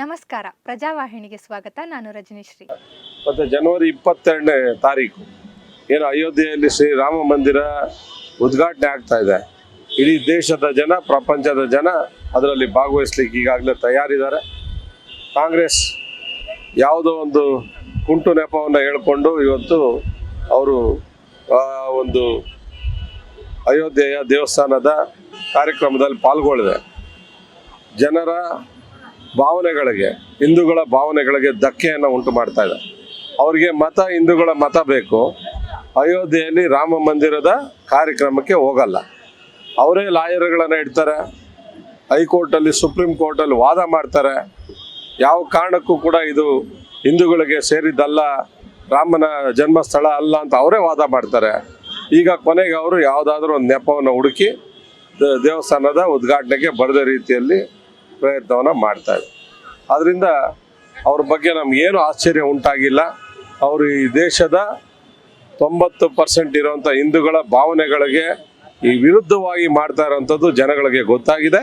ನಮಸ್ಕಾರ. ಪ್ರಜಾವಾಹಿನಿಗೆ ಸ್ವಾಗತ. ನಾನು ರಜನಿಶ್ರೀ. ಮತ್ತು ಜನವರಿ ಇಪ್ಪತ್ತೆರಡನೇ ತಾರೀಕು. ಏನು ಅಯೋಧ್ಯೆಯಲ್ಲಿ ಶ್ರೀರಾಮ ಮಂದಿರ ಉದ್ಘಾಟನೆ ಆಗ್ತಾ ಇದೆ. ಇಡೀ ದೇಶದ ಜನ, ಪ್ರಪಂಚದ ಜನ ಅದರಲ್ಲಿ ಭಾಗವಹಿಸ್ಲಿಕ್ಕೆ ಈಗಾಗಲೇ ತಯಾರಿದ್ದಾರೆ. ಕಾಂಗ್ರೆಸ್ ಯಾವುದೋ ಒಂದು ಕುಂಟು ನೆಪವನ್ನು ಹೇಳ್ಕೊಂಡು ಇವತ್ತು ಅವರು ಒಂದು ಅಯೋಧ್ಯೆಯ ದೇವಸ್ಥಾನದ ಕಾರ್ಯಕ್ರಮದಲ್ಲಿ ಪಾಲ್ಗೊಳ್ಳಿದೆ. ಜನರ ಭಾವನೆಗಳಿಗೆ, ಹಿಂದೂಗಳ ಭಾವನೆಗಳಿಗೆ ಧಕ್ಕೆಯನ್ನು ಉಂಟು ಮಾಡ್ತಾ ಇದೆ. ಅವರಿಗೆ ಮತ, ಹಿಂದೂಗಳ ಮತ ಬೇಕು. ಅಯೋಧ್ಯೆಯಲ್ಲಿ ರಾಮ ಮಂದಿರದ ಕಾರ್ಯಕ್ರಮಕ್ಕೆ ಹೋಗಲ್ಲ. ಅವರೇ ಲಾಯರ್ಗಳನ್ನು ಇಡ್ತಾರೆ. ಹೈಕೋರ್ಟಲ್ಲಿ, ಸುಪ್ರೀಂ ಕೋರ್ಟಲ್ಲಿ ವಾದ ಮಾಡ್ತಾರೆ. ಯಾವ ಕಾರಣಕ್ಕೂ ಕೂಡ ಇದು ಹಿಂದೂಗಳಿಗೆ ಸೇರಿದ್ದಲ್ಲ, ರಾಮನ ಜನ್ಮಸ್ಥಳ ಅಲ್ಲ ಅಂತ ಅವರೇ ವಾದ ಮಾಡ್ತಾರೆ. ಈಗ ಕೊನೆಗೆ ಅವರು ಯಾವುದಾದ್ರೂ ಒಂದು ನೆಪವನ್ನು ಹುಡುಕಿ, ದೇವಸ್ಥಾನದ ಉದ್ಘಾಟನೆಗೆ ಬರೆದ ರೀತಿಯಲ್ಲಿ ಪ್ರಯತ್ನವನ್ನು ಮಾಡ್ತಾರೆ ಆದ್ದರಿಂದ ಅವ್ರ ಬಗ್ಗೆ ನಮಗೇನು ಆಶ್ಚರ್ಯ ಉಂಟಾಗಿಲ್ಲ. ಅವರು ಈ ದೇಶದ ತೊಂಬತ್ತು ಪರ್ಸೆಂಟ್ ಇರುವಂಥ ಹಿಂದೂಗಳ ಭಾವನೆಗಳಿಗೆ ಈ ವಿರುದ್ಧವಾಗಿ ಮಾಡ್ತಾ ಇರೋವಂಥದ್ದು ಜನಗಳಿಗೆ ಗೊತ್ತಾಗಿದೆ.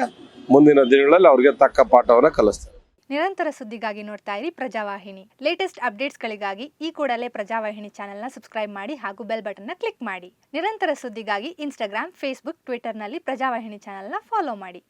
ಮುಂದಿನ ದಿನಗಳಲ್ಲಿ ಅವ್ರಿಗೆ ತಕ್ಕ ಪಾಠವನ್ನು ಕಲಿಸ್ತಾರೆ. ನಿರಂತರ ಸುದ್ದಿಗಾಗಿ ನೋಡ್ತಾ ಇರಿ ಪ್ರಜಾವಾಹಿನಿ. ಲೇಟೆಸ್ಟ್ ಅಪ್ಡೇಟ್ಸ್ಗಳಿಗಾಗಿ ಈ ಕೂಡಲೇ ಪ್ರಜಾವಾಹಿನಿ ಚಾನೆಲ್ನ ಸಬ್ಸ್ಕ್ರೈಬ್ ಮಾಡಿ ಹಾಗೂ ಬೆಲ್ ಬಟನ್ನ ಕ್ಲಿಕ್ ಮಾಡಿ. ನಿರಂತರ ಸುದ್ದಿಗಾಗಿ ಇನ್ಸ್ಟಾಗ್ರಾಮ್ ಫೇಸ್ಬುಕ್ ಟ್ವಿಟರ್ನಲ್ಲಿ ಪ್ರಜಾವಾಹಿನಿ ಚಾನೆಲ್ನ ಫಾಲೋ ಮಾಡಿ.